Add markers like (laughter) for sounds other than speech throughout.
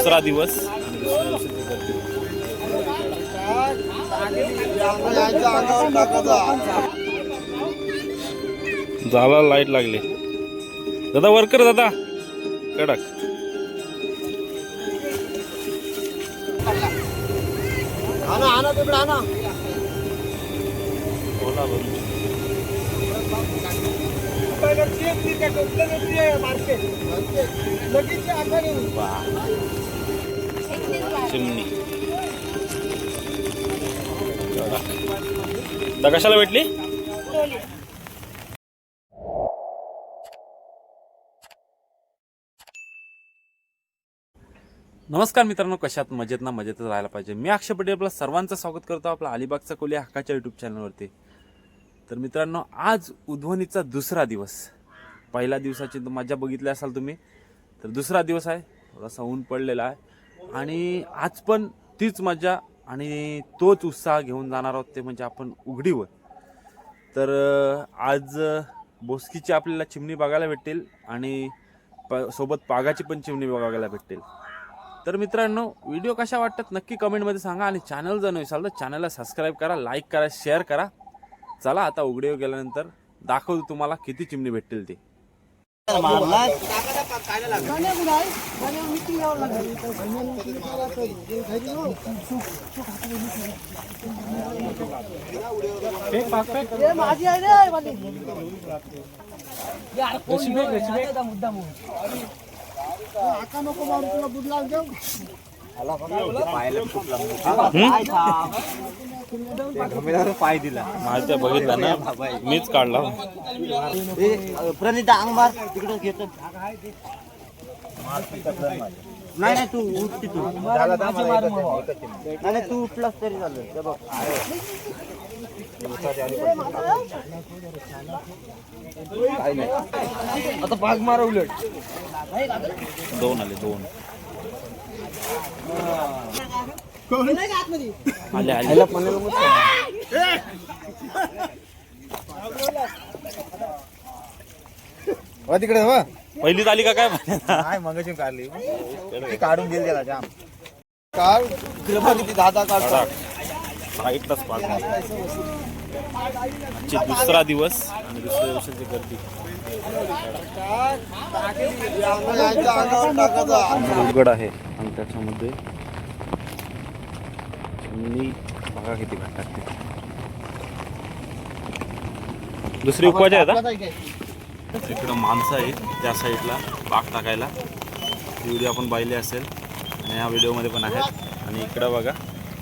दुसरा दिवस. झाला लाइट लागली. दादा वर्कर दादा. कडक. वा. चिमणी. दा कशाला भेटली? नमस्कार मित्रांनो कशात मजेत ना मजेतच राहायला पाहिजे. मी अक्षय पटेल आपलं सर्वांचं स्वागत करतो आपला अलिबागचा कोली हक्काच्या यूट्यूब चॅनलवरती तर मित्रांनो आज उध्वनीचा दुसरा दिवस. पहिल्या दिवसाची तर मजा बघितली असाल तुम्ही तर दुसरा दिवस आहे. थोडासा ऊन पडलेला आहे. आणि आज पण तीच मजा आणि तोच उत्साह घेऊन जाणार आहोत ते म्हणजे आपण उघडीवर. तर आज बोसकीची आपल्याला चिमणी बघायला भेटेल आणि प सोबत पागाची पण चिमणी बघायला भेटेल तर मित्रांनो व्हिडिओ कशा वाटतात नक्की कमेंटमध्ये सांगा आणि चॅनल जर नसाल तर चॅनलला सबस्क्राईब करा लाईक करा शेअर करा. चला आता उघडीवर गेल्यानंतर दाखवतो तुम्हाला किती चिमणी भेटतील ते. ઘણે બુડાય ઘણે મીઠી આવ લાગે તો ઘણે મીઠી આવ તો એ ઘરી નો સુખ સુખ હાથે મીઠી પેક પાક. પેક એ માજી આય રે વાલી. યાર કોણ નો યાદ મુદ્દા મો આકા નો કો મારું પેલા બુડલા જાવ હાલા પાયલ ખૂબ લાગે હા पाय दिला. माझ्या बघितला ना मीच काढला. प्रणिता अंग मार तिकडे घेत नाही नाही तू उठ तिथून. नाही तू उठलास तरी झालं ते बघ. आता भाग मारा उलट. दोन आले दोन. आले तिकडे हो पहिलीच आली का काय नाही मगाशी काढली. ती काढून गेली त्याला जाम. काढ. तिला बघ किती दहा दहा काढ. साईटलाच पाच आजचे दुसरा दिवस आणि दुसऱ्या दिवसाची गर्दी. उघड आहे आणि त्याच्यामध्ये चिमणी बघा किती भेटतात ते. दुसरी उपवाज आहे आता? इकडं माणसं आहेत त्या साईडला बाग टाकायला. ती व्हिडिओ आपण पाहिली असेल आणि ह्या व्हिडिओमध्ये पण आहेत. आणि इकडं बघा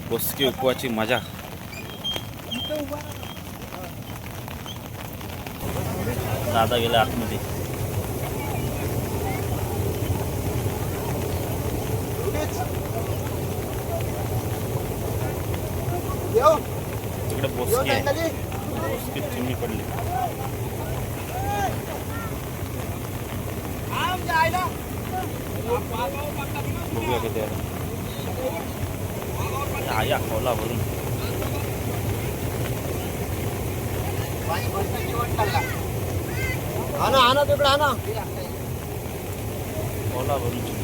बोसकी उपवाची मजा. दादा गेला आतमध्ये. तिकडे बोसकी आहे बोसकीत चिमणी पडली बघूया किती आहे या या खोला भरून आणा आणा तिकडे आणा खोला भरून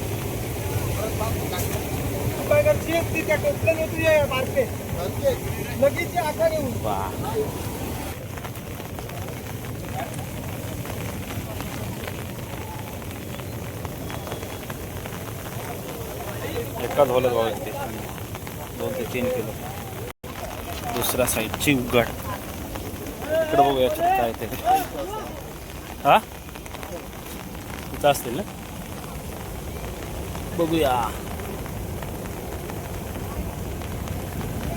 चिमणी. लगेच ये, लगेच आकार वा एकाच होलत बघा ते दोन ते तीन किलो. दुसऱ्या साईडची उघड. इकडं बघूया याच्यात काय ते. हा? तिथं असतील ना? बघूया.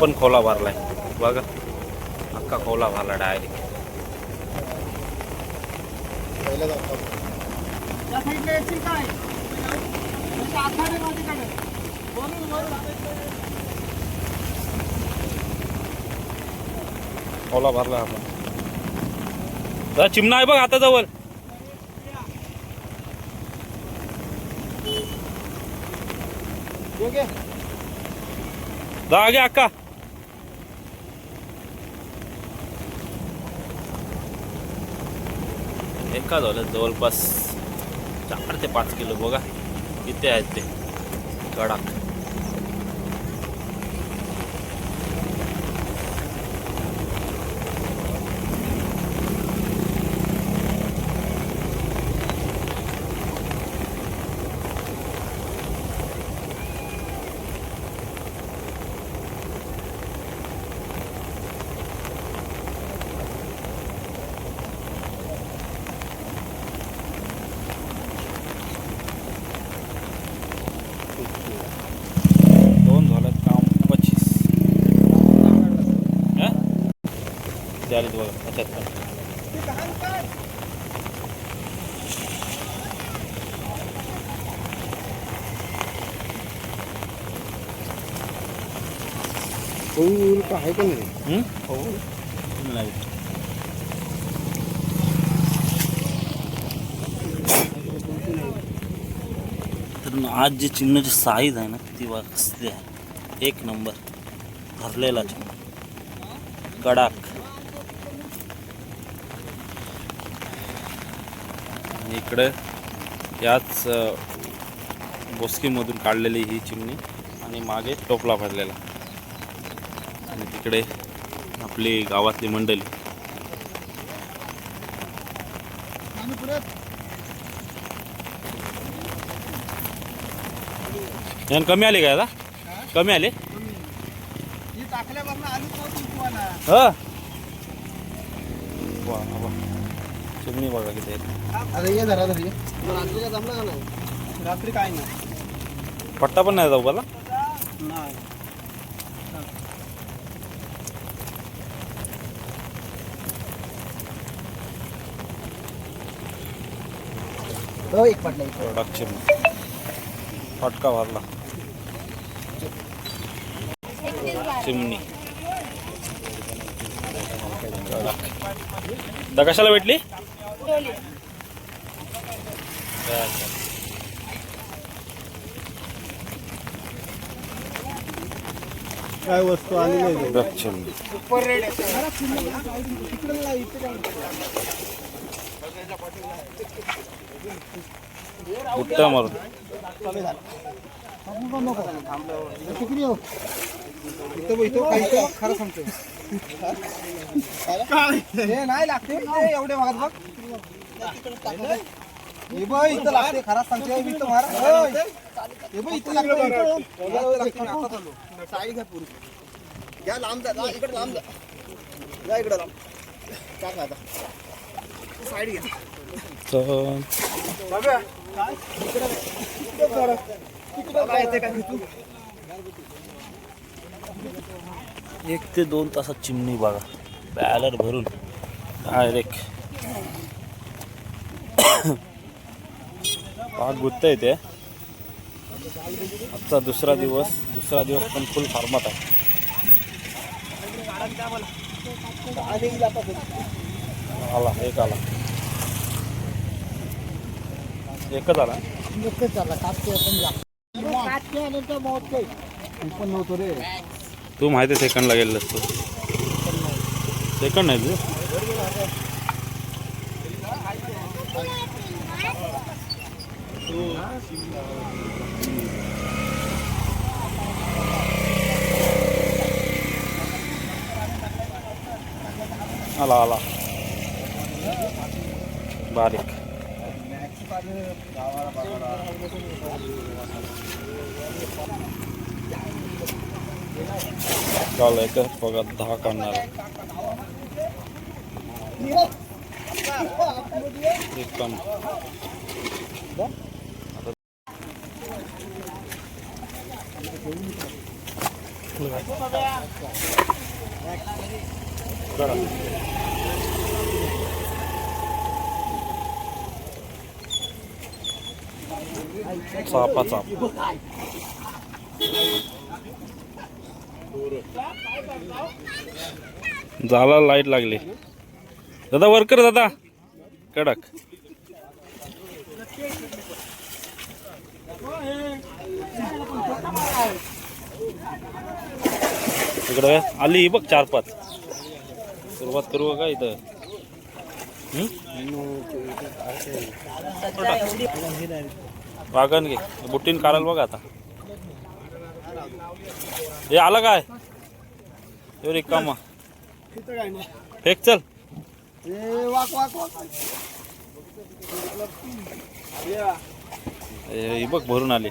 पण खोला भरलाय. आहे बघा. अख्खा खोला भरला डायरेक्ट खोला भरला आपण. चिमणा आहे बघ आता जवळ जागे अक्का एका झालं जवळपास चार ते पाच किलो बघा. किती आहेत ते. कडाक दोन झालं काम पच्चीस हा? ते आलेत बघा पचहत्तर आहे का नाही? हम्म? नाही. तर आज जे चिन्हाची साईज आहे ना ती कसली आहे. एक नंबर. भरलेला चिन्ह. कडाक आणि इकडे याच बोस्कीमधून काढलेली ही चिमणी आणि मागे टोपला भरलेला. आणि तिकडे आपली गावातली मंडळी. यान कमी आले काय आता? कमी आले? ही टाकल्यापासून आलीच नव्हती तुम्हाला ह वा वा चिमणी बघा किती. अरे ये रात्री काय जमलं का नाही? रात्री काय नाही. पट्टा पण नाही जाऊ मला नाही. हो एक पटला एक कडक चिमणी फटका भरला. चिमणी. दा कशाला भेटली? काय वस्तू आली नाही सुपर रेड बुट्टा मारून. खरं सांगतोय हे नाही लागते. ते एवढे मागत बघ. हे बघ इथं लागते खरं सांगते मी इथं मार. होय. हे बघ. इथं लागते इथं. साईड घ्या पुरी घ्या लांब जा जा, इकडे लांब जा. जा इकडे लांब. टाका आता साईड घ्या. तर एक ते दोन तासात चिमणी बघा. बॅलर भरून. डायरेक्ट पाक गुत्त येते आजचा दुसरा दिवस. दुसरा दिवस पण फुल फॉर्मात आहे. आला एक आला. एकच आला. पण नव्हतो रे तू माहिती सेकंडला लागेल असतो सेकंड नाही तू? आला आला बारीक चाल एक बघा दहा काढणार आहे. एक कम करा. चापा चाप झाला लाइट लागली. दादा वर्कर दादा. कडक. इकडं आली बघ चार पाच. सुरुवात करू का इथं? वागन घे. बुट्टीन काढाल बघा आता. हे आलं काय? हे रिकामा. फेक चल. ए, वाक वाक वाक. हे बघ भरून आली.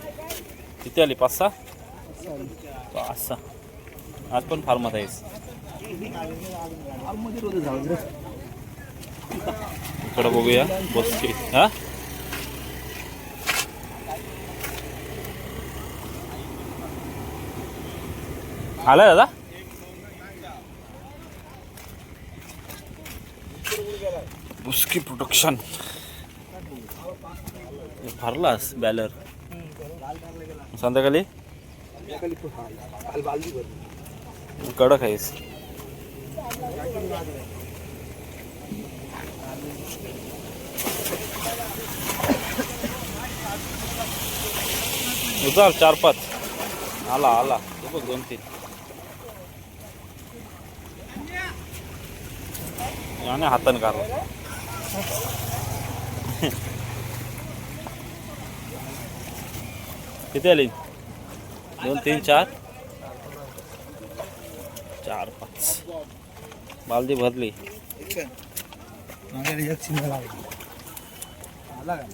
किती आली? पाच सहा? पाच सहा. आज पण फार्मात आहेस. इकडं बघूया बसके. हा? आलाय दादा? बुस्की प्रोडक्शन भरलास बॅलर संध्याकाळी? कडक आहेस. उचल चार पाच. आला आला. बघ दोन तीन. आणि हाताने काढला (laughs) किती आली? दोन तीन चार? चार पाच. बालदी भरली. एक चिन्ह लागला. आला का